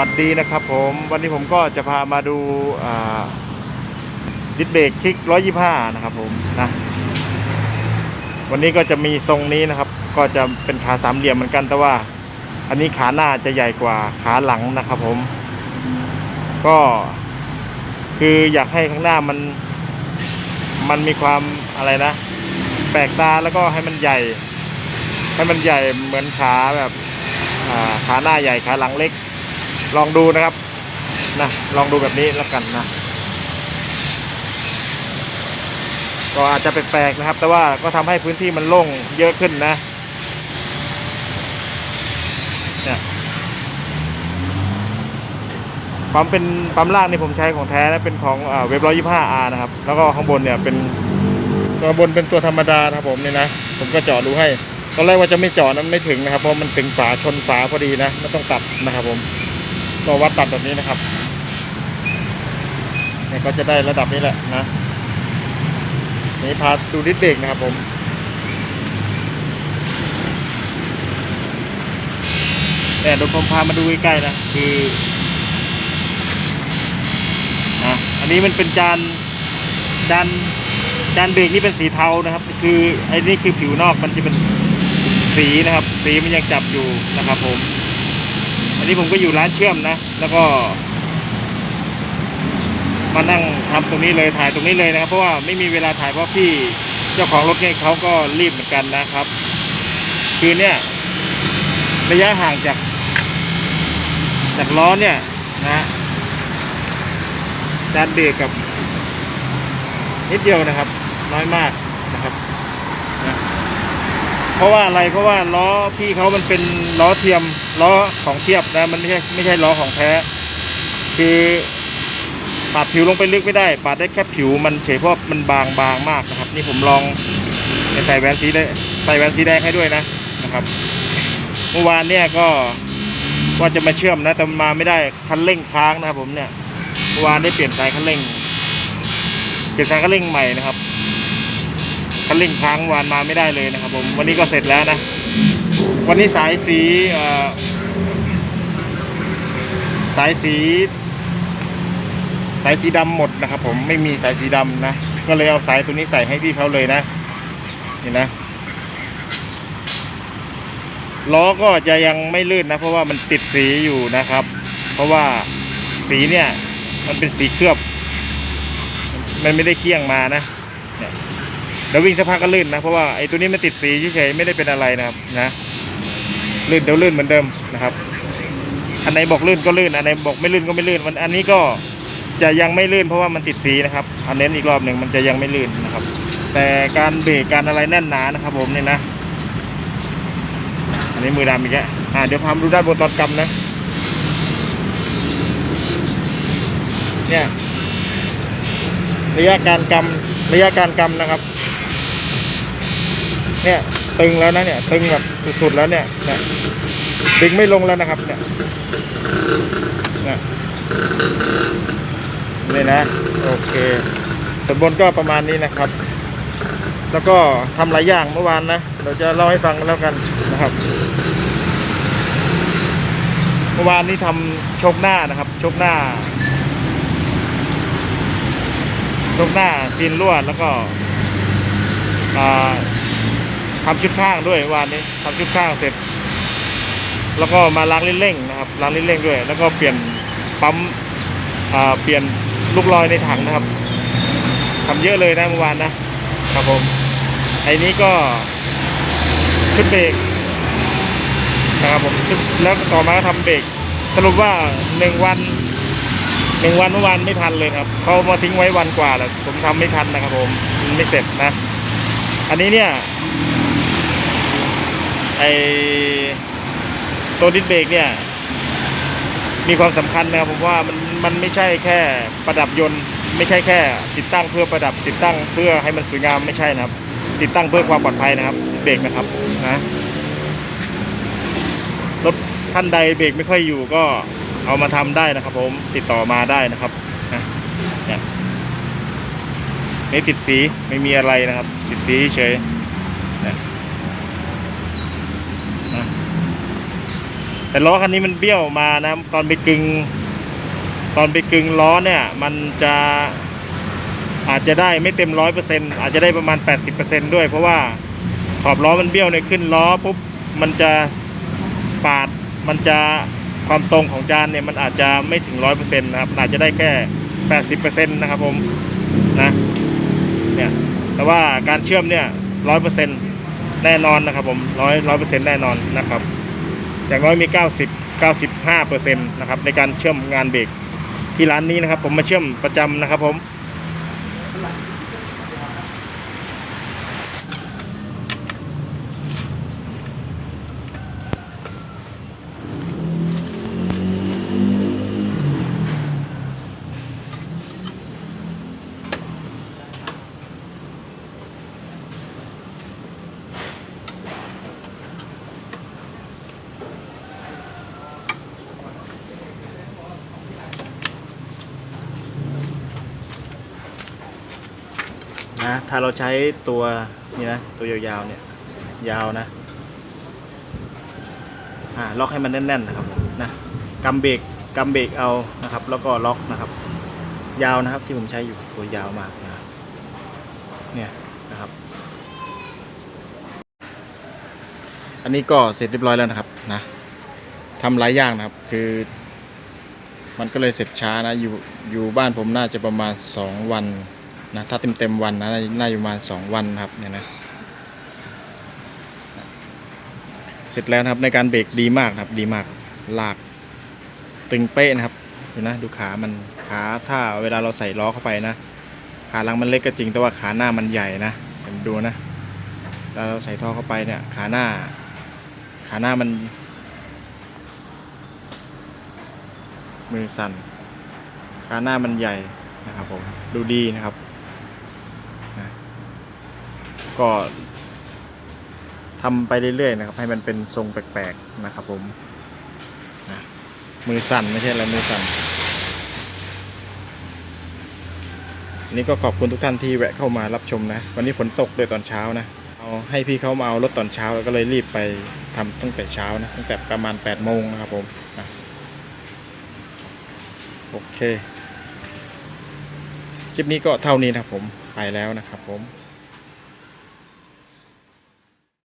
วัสดีนะครับผมวันนี้ผมก็จะพามาดูดิสเบรกคลิก 125 นะครับผมนะวันนี้ก็จะมีทรงนี้นะครับ ก็จะเป็นขาสามเหลี่ยมเหมือนกันแต่ว่า อันนี้ขาหน้าจะใหญ่กว่าขาหลังนะครับผม ก็คืออยากให้ข้างหน้ามัน มันมีความอะไรนะ แปลกตาแล้วก็ให้มันใหญ่ ให้มันใหญ่เหมือนขาแบบขาหน้าใหญ่ขาหลังเล็ก ลองดูนะครับนะลองดูแบบนี้แล้วกันนะก็อาจจะแปลกๆนะครับ แต่ว่าก็ทำให้พื้นที่มันโล่งเยอะขึ้นนะเนี่ยปั๊มเป็นปั๊มล่างนี่ผมใช้ของแท้นะเป็นของเว็บร้อยยี่ห้าอาร์นะครับ แล้วก็ข้างบนเนี่ยเป็นตัวบนเป็นตัวธรรมดานะครับผมเนี่ยนะ ผมก็เจาะดูให้ตอนแรกว่าจะไม่เจาะนั้นไม่ถึงนะครับ เพราะมันถึงฝาชนฝาพอดีนะไม่ต้องตัดนะครับผม ก็วัดตัดแบบนี้นะครับเนี่ยก็จะได้ระดับนี้แหละนะนี่พาดูดิสเบรกนะครับผมเนี่เดี๋ยวผมพามาดูใกล้ๆนะคืออะอันนี้มันเป็นจานจานจานเบรกนี่เป็นสีเทานะครับ คือไอ้นี่คือผิวนอกมันจะเป็นสีนะครับ สีมันยังจับอยู่นะครับผม อันนี้ผมก็อยู่ร้านเชื่อมนะ แล้วก็ มานั่งทำตรงนี้เลยถ่ายตรงนี้เลยนะครับ เพราะว่าไม่มีเวลาถ่ายเพราะพี่เจ้าของรถเนี่ยเขาก็รีบเหมือนกันนะครับ คือเนี่ย ระยะห่างจาก จากล้อเนี่ยนะจานเบรกกับนิดเดียวนะครับ น้อยมาก เพราะว่าอะไรเพราะว่าล้อพี่เขามันเป็นล้อเทียมล้อของเทียบนะมันไม่ใช่ไม่ใช่ล้อของแท้ คือปาดผิวลงไปลึกไม่ได้ปาดได้แค่ผิวมันเฉยเพราะมันบางบางมากนะครับ นี่ผมลองใส่แหวนสีได้ใส่แหวนสีแดงให้ด้วยนะนะครับเมื่อวานเนี่ยก็ว่าจะมาเชื่อมนะแต่มาไม่ได้คันเร่งค้างนะครับผมเนี่ยเมื่อวานได้เปลี่ยนสายคันเร่งเปลี่ยนสายคันเร่งใหม่นะครับ คันเร่งค้างวานมาไม่ได้เลยนะครับผมวันนี้ก็เสร็จแล้วนะ วันนี้สายสีสายสี สายสีดำหมดนะครับ ผมไม่มีสายสีดำนะก็เลยเอาสายตัวนี้ใส่ให้พี่เขาเลยนะเห็นนะล้อก็จะยังไม่ลื่นนะ เพราะว่ามันติดสีอยู่นะครับ เพราะว่าสีเนี่ย มันเป็นสีเคลือบ มันไม่ได้เคี่ยงมานะ ดี๋ยววิ่งสักพักก็ลื่นนะ เพราะว่าไอ้ตัวนี้มันติดสีเฉยๆไม่ได้เป็นอะไรนะครับนะลื่นเดี๋ยวลื่นเหมือนเดิมนะครับ อันไหนบอกลื่นก็ลื่นอันไหนบอกไม่ลื่นก็ไม่ลื่นมันอันนี้ก็จะยังไม่ลื่นเพราะว่ามันติดสีนะครับอันเน้นอีกรอบหนึ่งมันจะยังไม่ลื่นนะครับ แต่การเบรกการอะไรแน่นหนานะครับ ผมเนี่ยนะอันนี้มือดำอีกแล้วอ่าเดี๋ยวพามาดูด้านบนตอนกำนะเนี่ยระยะการกำระยะการกำนะครับ เนี่ยตึงแล้วนะเนี่ยตึงแบบสุดๆแล้วเนี่ยเนี่ยดึงไม่ลงแล้วนะครับ เนี่ยเนี่ยนี่นะโอเคส่วนบนก็ประมาณนี้นะครับ แล้วก็ทำหลายอย่างเมื่อวานนะเราจะเล่าให้ฟังแล้วกันนะครับเมื่อวานนี้ทำชกหน้านะครับชกหน้าชกหน้าซีนลวดแล้วก็ อ่าทำชุดข้างด้วยวานนี้ทำชุดข้างเสร็จ แล้วก็มาล้างลิ้นเร่งนะครับล้างลิ้นเร่งด้วย แล้วก็เปลี่ยนปั๊มเปลี่ยนลูกลอยในถังนะครับทำเยอะเลยนะเมื่อวานนะครับผมไอ้นี้ก็ชุดเบรกนะครับผมชุดแล้วต่อมาก็ทำเบรกสรุปว่าหนึ่งวันหนึ่งวันเมื่อวานไม่ทันเลยครับเขามาทิ้งไว้วันกว่าแล้วผมทำไม่ทันนะครับผมมันไม่เสร็จนะ อันนี้เนี่ย อตัวดิสเบรกเนี่ย มีความสำคัญนะครับผมว่ามันมันไม่ใช่แค่ประดับยนต์ ไม่ใช่แค่ ติดตั้งเพื่อประดับติดตั้งเพื่อให้มันสวยงามไม่ใช่นะครับ ติดตั้งเพื่อความปลอดภัยนะครับเบรกนะครับนะรถท่านใดเบรกไม่ค่อยอยู่ก็เอามาทำได้นะครับ ผมติดต่อมาได้นะครับนะเนี่ยไม่ติดสีไม่มีอะไรนะครับ ติดสีเฉยนะนะ แต่ล้อคันนี้มันเบี้ยวมานะตอนไปกึงตอนไปกึงล้อเนี่ย มันจะอาจจะได้ไม่เต็มร้อยเปอร์เซ็นอาจจะได้ประมาณแปดสิบเปอร์เซ็นด้วยเพราะว่าขอบล้อมันเบี้ยวเนี่ยขึ้นล้อปุ๊บมันจะปาดมันจะความตรงของจานเนี่ยมันอาจจะไม่ถึงร้อยเปอร์เซ็นต์นะครับอาจจะได้แค่แปดสิบเปอร์เซ็นต์นะครับผมนะเนี่ยแต่ว่าการเชื่อมเนี่ยร้อยเปอร์เซ็นต์แน่นอนนะครับผมร้อยร้อยเปอร์เซ็นต์แน่นอนนะครับ อย่างน้อยมี 90 95เปอร์เซ็นต์นะครับในการเชื่อมงานเบรกที่ร้านนี้นะครับ ผมมาเชื่อมประจำนะครับผม นะ ถ้าเราใช้ตัวนี่นะ ตัวยาวๆเนี่ย ยาวนะ อ่า ล็อกให้มันแน่นๆนะครับ นะกำเบรกกำเบรกเอานะครับ แล้วก็ล็อกนะครับ ยาวนะครับที่ผมใช้อยู่ตัวยาวมากนะเนี่ยนะครับ อันนี้ก็เสร็จเรียบร้อยแล้วนะครับนะทำหลายอย่างนะครับ คือ มันก็เลยเสร็จช้านะ อยู่อยู่บ้านผมน่าจะประมาณสองวัน นะถ้าเต็มเต็มๆวันนะน่าอยู่ประมาณสองวันครับเนี่ยนะเสร็จแล้วนะครับในการเบรกดีมากครับดีมากลากตึงเป๊ะนะครับดูนะดูขามันขาถ้าเวลาเราใส่ล้อเข้าไปนะขาหลังมันเล็กก็จริงแต่ว่าขาหน้ามันใหญ่นะเดี๋ยวดูนะเวลาเราใส่ท่อเข้าไปเนี่ยขาหน้า ขาหน้ามัน มือสั่นขาหน้ามันใหญ่นะครับผมดูดีนะครับ ก็ทำไปเรื่อยๆนะครับ ให้มันเป็นทรงแปลกๆนะครับผมนะมือสั่นไม่ใช่อะไรมือสั่นนนี้ก็ขอบคุณทุกท่านที่แวะเข้ามารับชมนะ วันนี้ฝนตกด้วยตอนเช้านะเอาให้พี่เขามาเอารถตอนเช้าแล้วก็เลยรีบไปทำตั้งแต่เช้านะตั้งแต่ประมาณ8โมงนะครับผมนะโอเค คลิปนี้ก็เท่านี้นะครับผมไปแล้วนะครับผม